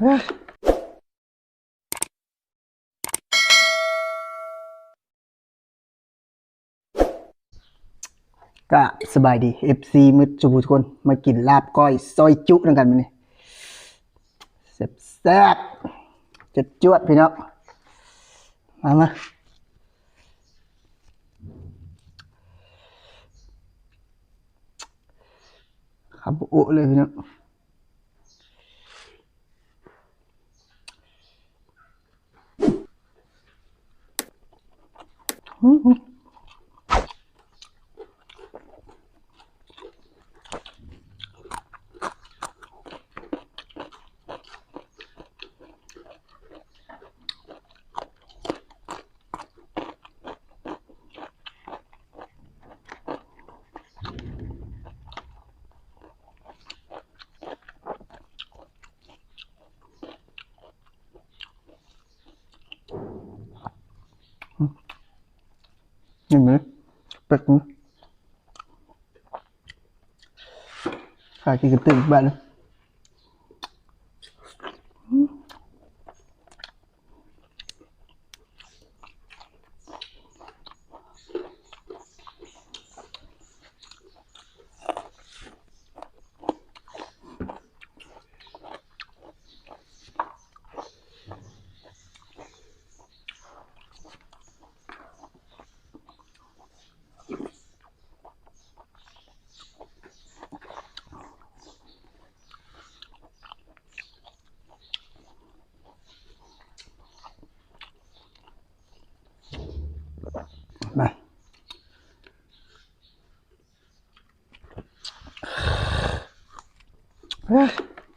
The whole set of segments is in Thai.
ก็สบายดี FC มืดจุบุทุกคน มากินลาบก้อย ซอยจุนั่นกันมานี่แซ่บๆจะจวดพี่น้องมามาขับอุเลยพี่น้อง นี่มั้ยเป็ดมั้ยขายกินกระตึกบ้านนะ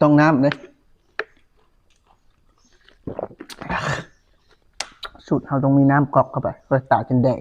ต้องน้ำเลยสูตรเราต้องมีน้ำกรอกเข้าไปเพื่อตาจนแดง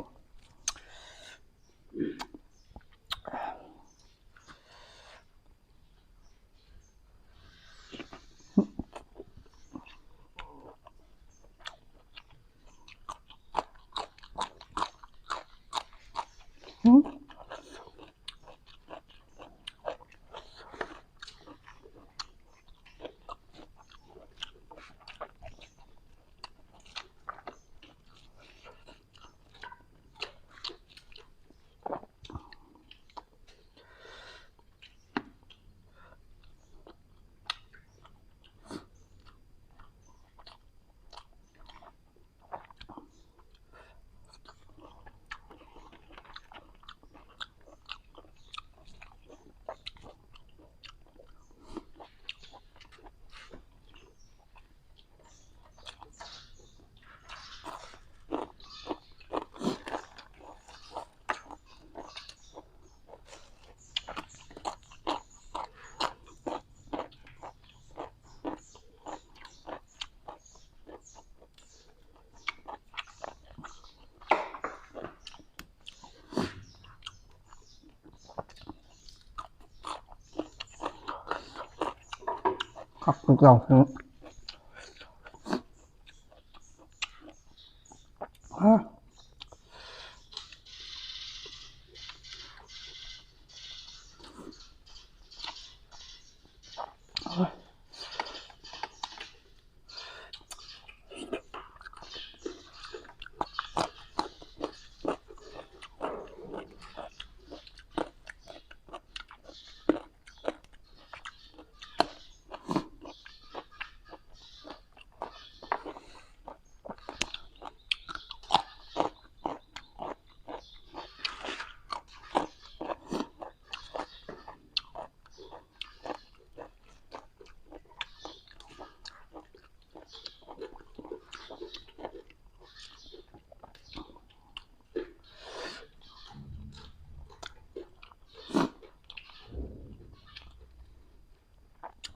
ขอบคุณเรา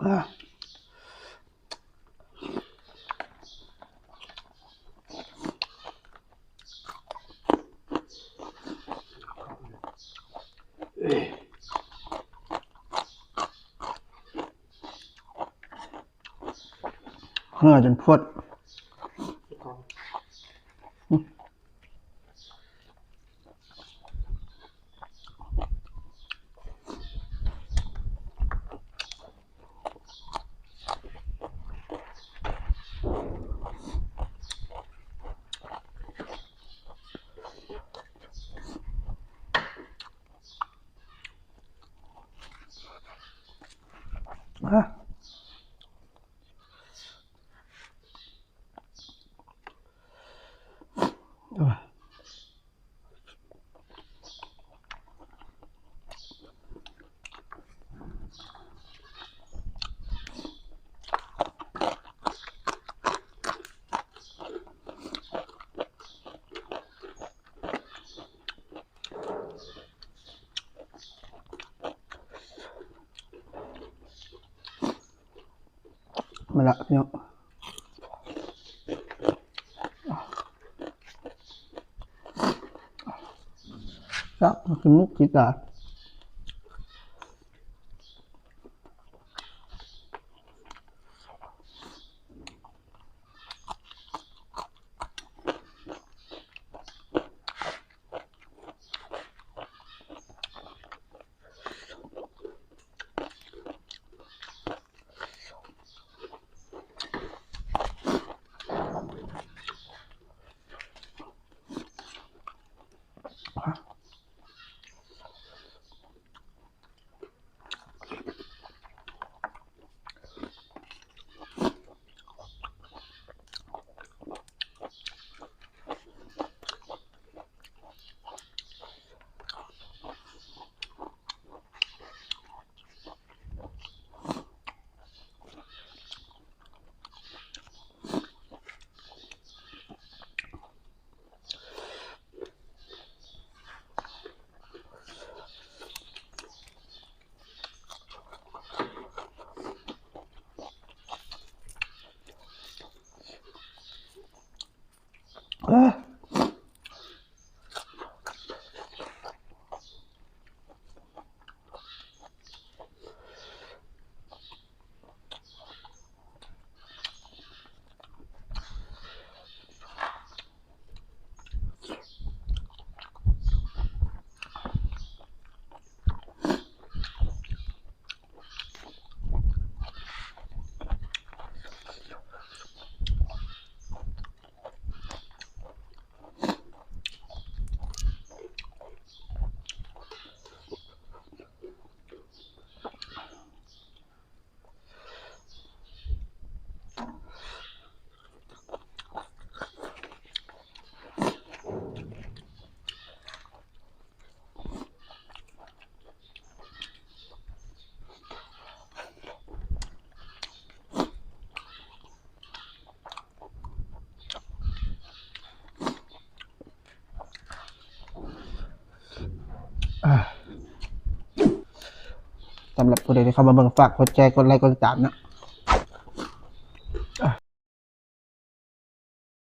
เหงื่อจนพวด Ah. มาละ พี่ สำหรับผู้ใดที่เข้ามาเบิ่งฝากกดแชร์กดไลค์กดติดตามนะ